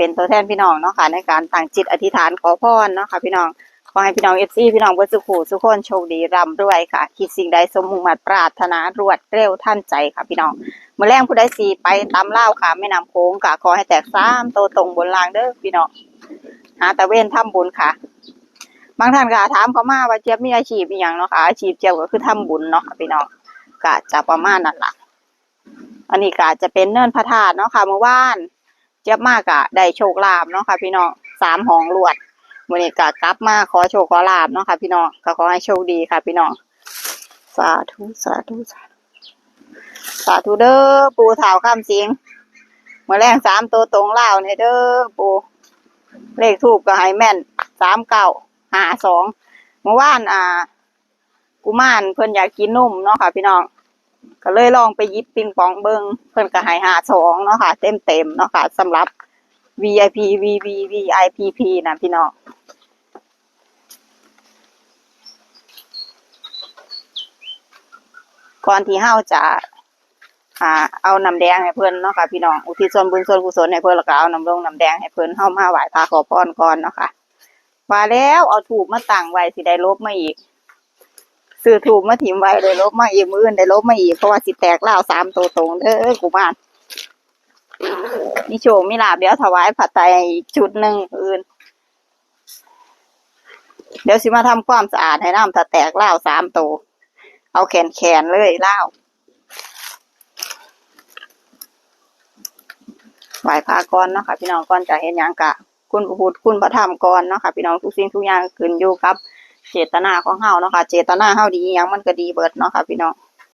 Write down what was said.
เป็นตัวแทนพี่น้องเนาะค่ะในการตั้งจิตอธิษฐานขอพรเนาะค่ะพี่น้องขอให้พี่น้องเอฟซีพี่น้องเบรสุขูสุขคนโชคดีร่ำรวยค่ะ คิดสิ่งใดสมมุ่งมั่นปรารถนารวดเร็วท่านใจค่ะพี่น้องเมื่อแรงผู้ใดสีไปตามเล่าค่ะแม่น้ำโค้งค่ะขอให้แตกซ้ำโตตรงบนรางเด้อพี่น้องหาตะเวนทำบุญค่ะ บางท่านก็ถามเขามาว่าเจี๊ยบมีอาชีพอีหยังเนาะค่ะอาชีพเจี๊ยบก็คือทำบุญเนาะค่ะพี่น้องก็จะประมาณนั้นล่ะอันนี้ก็จะเป็นเนินพระธาตุเนาะค่ะเมื่อวาน เจี๊ยบมากอะได้โชคลาภเนาะค่ะ พี่น้องสามหองลวดวันนี้ก็กลับมาขอโชคขอลาภเนาะค่ะ พี่น้องก็ขอให้โชคดีค่ะ พี่น้องสาธุสาธุสาธุสาธุเด้อปูเถาข้ามสิงเมื่อแรงสามตัวตรงเล่าเนี่ยเด้อปูเลขทูบก็ให้แม่นสามเก้าหาสองเมื่อวานอ่า กุมารเพิ่นอยากกินนุ่มเนาะค่ะ พี่น้อง ก็เลยลองไปยิบปิงปองเบิงเพิ่นก็ให้หาสองเนาะค่ะ เต็มเต็มเนาะค่ะสำหรับ VIP VV VIPP นะพี่น้องก่อนที่เฮาจะอ่าเอาน้ำแดงให้เพิ่นเนาะค่ะพี่น้องอุทิศส่วนบุญส่วนกุศลให้เพิ่นแล้วก็เอาน้ำลงน้ำแดงให้เพิ่นเฮามาไหว้พระขอพรก่อนเนาะค่ะว่าแล้วเอาถูกมาตั้งไว้สิได้ลบมาอีก ซื้อถูกมาถิ่มไว้ได้ลบมาอีกมืออื่นได้ลบมาอีกเพราะว่าสิแตกเล่าสามตัวตรงเด้อกูมานมีโชคมีลาบเดี๋ยวถวายผัดไตรอีกชุดหนึ่งอื่น เดี๋ยวสิมาทำความสะอาดให้น้ำถ้าแตกเล่าสามตัวเอาแขนแขนเลยเล่าไหวพระก่อนเนาะค่ะพี่น้องก่อนจะเห็นยังกะ คุณพระพุทธคุณพระธรรมก่อนเนาะค่ะพี่น้องทุกสิ่งทุกอย่างขึ้นอยู่กับ เจตนาของเฮาเนาะค่ะ เจตนาเฮาดีอิหยังมันก็ดีเบิดเนาะค่ะพี่น้อง